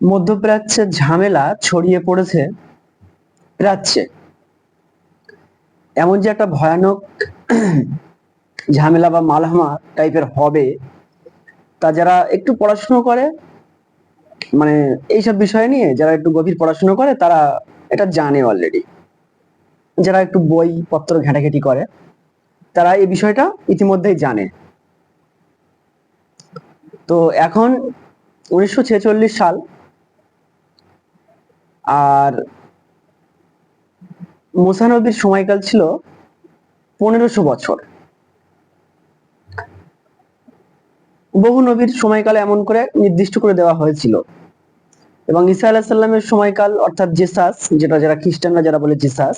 মধ্যপ্রাচ্যের ঝামেলা ছড়িয়ে পড়েছে প্রাচ্যে এমন যে একটা ভয়ানক ঝামেলা বা মালহামা টাইপের হবে, তা যারা একটু পড়াশুনো করে মানে এইসব বিষয় নিয়ে যারা একটু গভীর পড়াশুনো করে, তারা এটা জানে অলরেডি যারা একটু বই, পত্র ঘাটাঘাটি করে, তারা এই বিষয়টা ইতিমধ্যেই জানে। তো এখন উনিশশো ছেচল্লিশ সাল আর মুসানবির সময়কাল ছিল পনেরোশো বছর। বহু নবীর সময়কাল এমন করে নির্দিষ্ট করে দেওয়া হয়েছিল। এবং ঈসা আলাহিসাল্লামের সময়কাল অর্থাৎ জেসাস, যেটা যারা খ্রিস্টানরা যারা বলে জেসাস,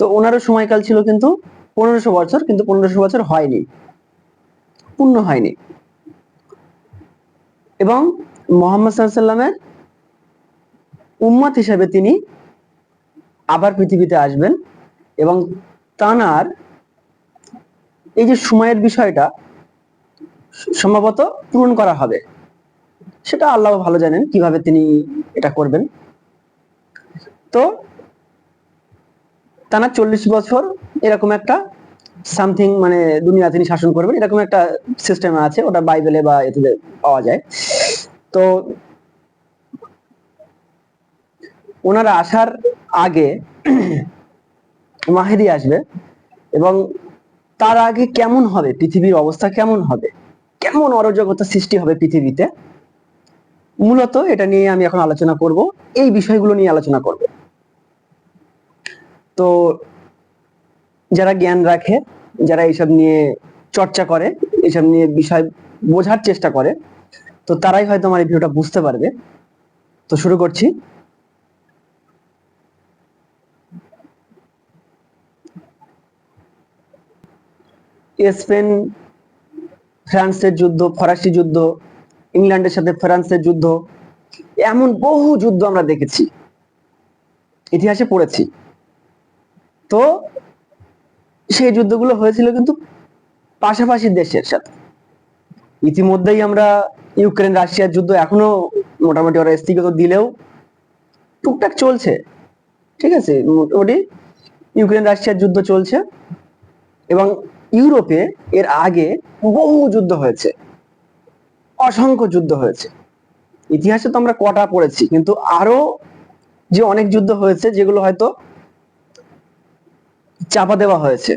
তো ওনারও সময়কাল ছিল কিন্তু পনেরোশো বছর, কিন্তু পনেরোশো বছর হয়নি, পূর্ণ হয়নি। এবং মোহাম্মদ সাল্লামের উম্মত হিসেবে তিনি আবার পৃথিবীতে আসবেন এবং তানার এই যে সময়ের বিষয়টা সম্ভবত পূরণ করা হবে। সেটা আল্লাহ ভালো জানেন কীভাবে তিনি এটা করবেন। তো টানা চল্লিশ বছর এরকম একটা সামথিং মানে দুনিয়া তিনি শাসন করবেন, এরকম একটা সিস্টেম আছে, ওটা বাইবেলে বা এতে পাওয়া যায়। তো ওনারা আসার আগে মাহেদি আসবে এবং তার আগে কেমন হবে? পৃথিবীর অবস্থা কেমন হবে? কেমন অরাজকতা সৃষ্টি হবে পৃথিবীতে? মূলত এটা নিয়ে আমি এখন আলোচনা করব। এই বিষয়গুলো নিয়ে আলোচনা করব। তো যারা জ্ঞান রাখে, যারা এইসব নিয়ে চর্চা করে, এইসব নিয়ে বিষয় বোঝার চেষ্টা করে, তো তারাই হয়তো আমার এই ভিডিওটা বুঝতে পারবে। তো শুরু করছি। স্পেন, ফ্রান্সের যুদ্ধ, ফরাসি যুদ্ধ, ইংল্যান্ডের সাথে ফ্রান্সের যুদ্ধ, এমন বহু যুদ্ধ আমরা দেখেছি। ইতিহাসে পড়েছি। তো সেই যুদ্ধগুলো হয়েছিল কিন্তু পাশাপাশি দেশের সাথে। ইতিমধ্যেই আমরা ইউক্রেন, রাশিয়ার যুদ্ধ এখনও মোটামুটি ওরা স্থগিত দিলেও টুকটাক চলছে। ঠিক আছে, মোটামুটি ইউক্রেন, রাশিয়ার যুদ্ধ চলছে এবং ইউরোপে এর আগে বহু যুদ্ধ হয়েছে। অসংখ্য যুদ্ধ হয়েছে। ইতিহাসে তো আমরা কটা পড়েছি, কিন্তু আরও যে অনেক যুদ্ধ হয়েছে, যেগুলো হয়তো চাপা দেওয়া হয়েছে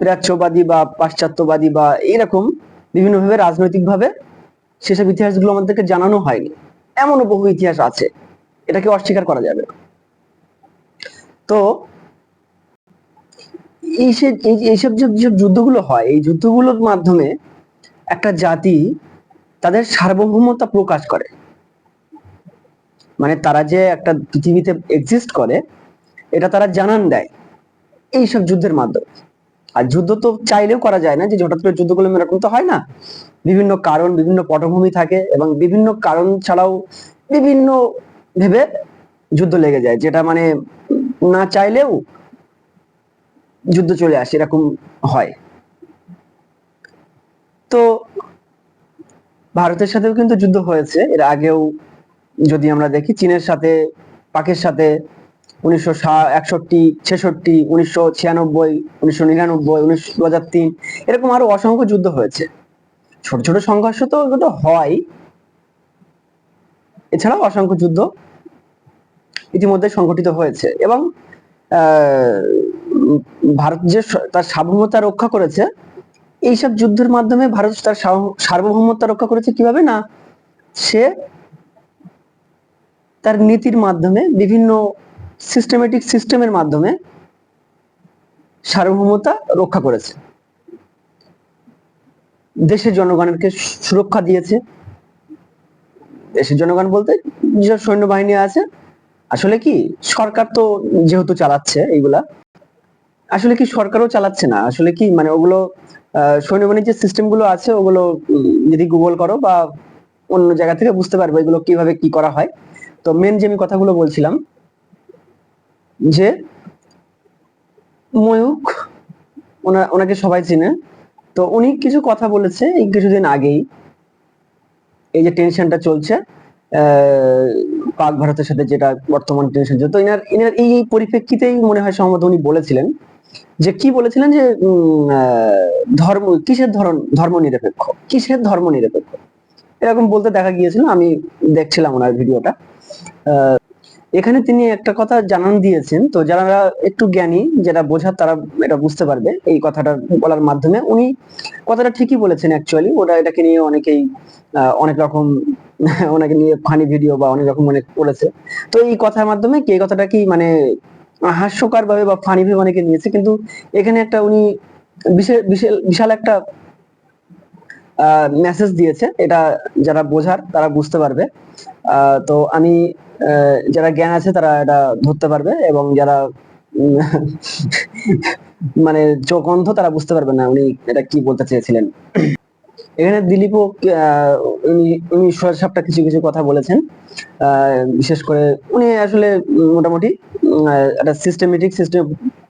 প্রাচ্যবাদী বা পাশ্চাত্যবাদী বা এরকম বিভিন্নভাবে রাজনৈতিকভাবে সেসব ইতিহাসগুলো আমাদেরকে জানানো হয়নি। এমনও বহু ইতিহাস আছে, এটাকে অস্বীকার করা যাবে তো এইসব এইসব যে যুদ্ধগুলো হয়, এই যুদ্ধগুলোর মাধ্যমে একটা জাতি তাদের সার্বভৌমতা প্রকাশ করে। মানে তারা যে একটা পৃথিবীতে এক্সিস্ট করে, এটা তারা জানান দেয় এইসব যুদ্ধের মাধ্যমে। আর যুদ্ধ তো চাইলেও করা যায় না যে হঠাৎ করে যুদ্ধগুলো এরকম তো হয় না। বিভিন্ন কারণ, বিভিন্ন পটভূমি থাকে এবং বিভিন্ন কারণ ছাড়াও বিভিন্ন ভেবে যুদ্ধ লেগে যায়, যেটা মানে না চাইলেও যুদ্ধ চলে আসে, এরকম হয়। তো ভারতের সাথেও কিন্তু যুদ্ধ হয়েছে। এর আগেও যদি আমরা দেখি, চীনের সাথে, পাকের সাথে উনিশশো একষট্টি, ছেষট্টি, উনিশশো ছিয়ানব্বই, উনিশশো নিরানব্বই, উনিশশো হাজার তিন, এরকম আরও অসংখ্য যুদ্ধ হয়েছে। ছোট ছোট সংঘর্ষ তো এগুলো হয়। এছাড়াও অসংখ্য যুদ্ধ ইতিমধ্যে সংঘটিত হয়েছে এবং ভারত যে তার সার্বভৌমতা রক্ষা করেছে, এইসব যুদ্ধের মাধ্যমে ভারত তার সার্বভৌমত্ব রক্ষা করেছে কীভাবে? না, সে তার নীতির মাধ্যমে, বিভিন্ন সিস্টেমেটিক সিস্টেমের মাধ্যমে সার্বভৌমতা রক্ষা করেছে। দেশের জনগণকে সুরক্ষা দিয়েছে। দেশের জনগণ বলতে যেসব সৈন্যবাহিনী আছে, আসলে কি সরকার তো যেহেতু চালাচ্ছে এইগুলা আসলে কি সরকারও চালাচ্ছে না? আসলে কি মানে ওগুলো সৈন্যবাহিনীর যে সিস্টেমগুলো আছে, ওগুলো যদি গুগল করো বা অন্য জায়গা থেকে বুঝতে পারবে এগুলো কীভাবে কি করা হয়। তো মেন যে আমি কথাগুলো বলছিলাম, যে ময়ূক ওনাকে সবাই চিনে। তো উনি কিছু কথা বলেছে এই কিছুদিন আগেই। এই যে টেনশনটা চলছে পাক ভারতের সাথে যেটা বর্তমান টেনশন তো এই এই পরিপ্রেক্ষিতেই মনে হয় সম্ভবত উনি বলেছিলেন। যে কি বলেছিলেন যে ধর্ম, কিসের ধরন ধর্ম নিরপেক্ষ কিসের ধর্ম নিরপেক্ষ এরকম বলতে দেখা গিয়েছিল, আমি দেখছিলাম ওনার ভিডিওটা। এখানে তিনি একটা কথা জানান দিয়েছেন, তো যারা একটু জ্ঞানী যারা বোঝার তারা এটা বুঝতে পারবে, এই কথাটা বলার মাধ্যমে। উনি কথাটা ঠিকই বলেছেন অ্যাকচুয়ালি ওটা এটাকে নিয়ে অনেকেই অনেক রকম, ওনাকে নিয়ে ফানি ভিডিও বা অনেক রকম অনেক করেছে তো এই কথার মাধ্যমে কি, এই কথাটা কি মানে হাস্যকর ভাবে বা ফানি ভাবে অনেকে নিয়েছে। কিন্তু এখানে একটা উনি বিশাল একটা মেসেজ দিয়েছে। এটা যারা বোঝার তারা বুঝতে পারবে। তো আমি যারা জ্ঞান আছে তারা এটা ধরতে পারবে এবং যারা মানে চোখ অন্ধ তারা বুঝতে পারবে না উনি এটা কি বলতে চেয়েছিলেন। এখানে দিলীপও উনি সবটা কিছু কিছু কথা বলেছেন। বিশেষ করে উনি আসলে মোটামুটি একটা সিস্টেমেটিক সিস্টেম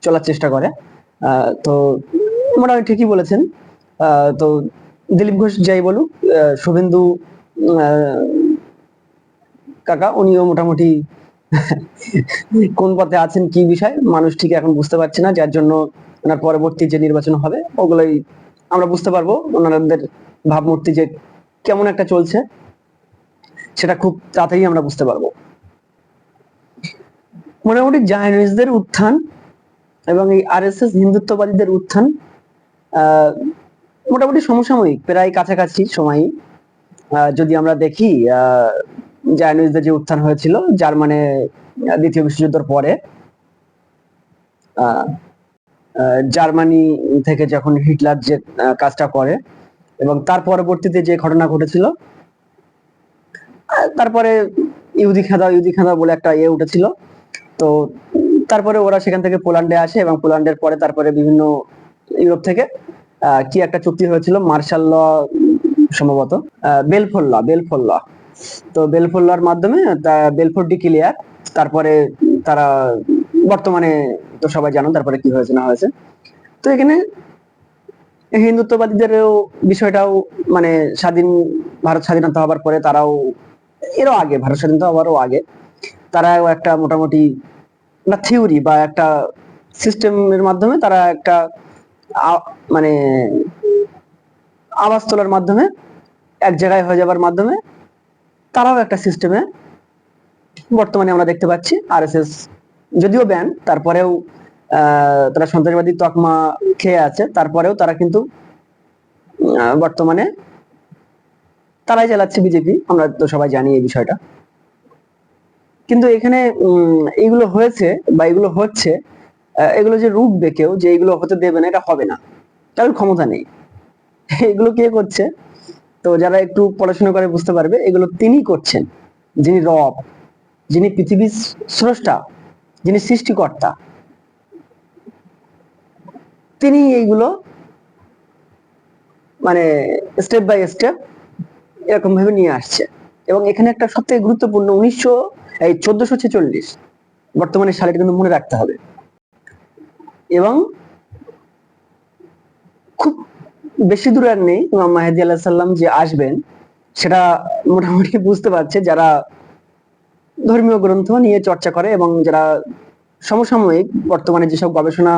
চলার চেষ্টা করে। তো মোটামুটি ঠিকই বলেছেন। তো দিলীপ ঘোষ যাই বলুক শুভেন্দু কাকা, উনিও মোটামুটি কোন পথে আছেন, কি বিষয়, মানুষ ঠিক এখন বুঝতে পারছে না, যার জন্য ওনার পরবর্তী যে নির্বাচন হবে, ওগুলোই আমরা বুঝতে পারব। ওনাদের ভাবমূর্তি যে কেমন একটা চলছে সেটা খুব তাড়াতাড়ি আমরা বুঝতে পারব। মোটামুটি জায়নিজদের উত্থান এবং এই আরএসএস হিন্দুত্ববাদীদের উত্থান মোটামুটি সমসাময়িক প্রায় কাছাকাছি সময়। যদি আমরা দেখি আহ, জায়নিজদের যে উত্থান হয়েছিল জার্মানে দ্বিতীয় বিশ্বযুদ্ধের পরে জার্মানি থেকে যখন হিটলার যে কাজটা করে এবং তার পরবর্তীতে যে ঘটনা ঘটেছিল তারপরে ইহুদি খেদা ইহুদি খেদা বলে একটা ইয়ে উঠেছিল। তো তারপরে ওরা সেখান থেকে পোল্যান্ডে আসে এবং পোল্যান্ডের পরে তারপরে বিভিন্ন ইউরোপ থেকে কি একটা চুক্তি হয়েছিল, মার্শাল ল সম্ভবত বেলফোর ল বেলফোর ল। তো বেলফোর লর মাধ্যমে বেলফোর ডিক্লিয়ার তারপরে তারা বর্তমানে তো সবাই জানো তারপরে কি হয়েছে না হয়েছে। তো এখানে হিন্দুত্ববাদীদেরও বিষয়টাও মানে স্বাধীন, ভারত স্বাধীনতা হবার পরে তারাও, এরও আগে, ভারত স্বাধীনতা হওয়ারও আগে, তারাও একটা মোটামুটি না থিওরি বা একটা সিস্টেমের মাধ্যমে তারা একটা মানে আওয়াজ তোলার মাধ্যমে, এক জায়গায় হয়ে যাবার মাধ্যমে তারাও একটা সিস্টেমে বর্তমানে আমরা দেখতে পাচ্ছি আরএসএস যদিও ব্যান, তারপরেও তারা সন্ত্রাসবাদী তকমা খেয়ে আছে। তারপরেও তারা কিন্তু বর্তমানে তারাই চালাচ্ছে বিজেপি। আমরা তো সবাই জানি এই বিষয়টা। কিন্তু এখানে উম, এইগুলো হয়েছে বা এগুলো হচ্ছে এগুলো যে রুখবে কেউ যে এগুলো হতে দেবে না এটা হবে না। কারোর ক্ষমতা নেই। এগুলো কে করছে? তো যারা একটু পড়াশোনা করে বুঝতে পারবে এগুলো তিনি করছেন। যিনি রব যিনি পৃথিবীর স্রষ্টা যিনি সৃষ্টিকর্তা। তিনি এইগুলো মানে স্টেপ বাই স্টেপ এরকম ভাবে নিয়ে আসছে। এবং এখানে একটা সবথেকে গুরুত্বপূর্ণ উনিশশো, এই চোদ্দশো ছেচল্লিশ, বর্তমানে সালটা কিন্তু মনে রাখতে হবে। এবং খুব বেশি দূরে আর নেই, ইমাম মাহেদি আল্লাহ সাল্লাম যে আসবেন, সেটা মোটামুটি বুঝতে পারছে যারা ধর্মীয় গ্রন্থ নিয়ে চর্চা করে এবং যারা সমসাময়িক বর্তমানে যেসব গবেষণা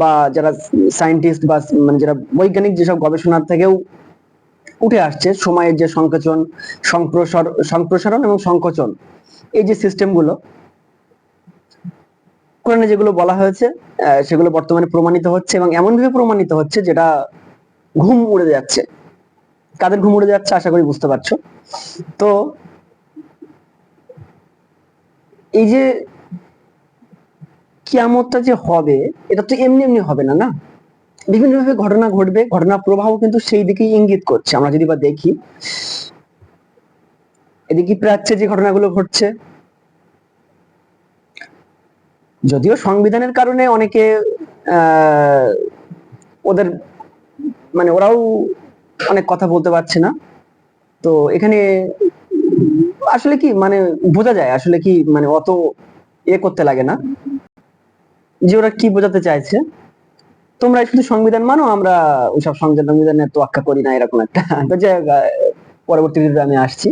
বা যারা সায়েন্টিস্ট বা মানে যারা বৈজ্ঞানিক যেসব গবেষণার থেকেও উঠে আসছে, সময়ের যে সংকোচন, সংপ্রসার, সংপ্রসারণ এবং সংকোচন, এই যে সিস্টেমগুলো কোরআনে যেগুলো বলা হয়েছে সেগুলো বর্তমানে প্রমাণিত হচ্ছে এবং এমনভাবে প্রমাণিত হচ্ছে যেটা ঘুম উড়ে যাচ্ছে। কাদের ঘুম উড়ে যাচ্ছে আশা করি বুঝতে পারছ। তো এই যে কিয়ামতটা যে হবে, এটা তো এমনি এমনি হবে না না? বিভিন্নভাবে ঘটনা ঘটবে ঘটনা প্রবাহ কিন্তু সেই দিকেই ইঙ্গিত করছে। আমরা যদি বা দেখি, এদিকে প্রাচ্যে যে ঘটনাগুলো ঘটছে, যদিও সংবিধানের কারণে অনেকে ওদের মানে ওরাও অনেক কথা বলতে পারছে না। তো এখানে আসলে কি মানে বোঝা যায় আসলে কি মানে অত এ করতে লাগে না। যে ওরা কি বোঝাতে চাইছে, তোমরা শুধু সংবিধান মানো, আমরা ওইসব সংবিধান সংবিধানের আখ্যা করি না, এরকম একটা। যে পরবর্তী আমি আসছি।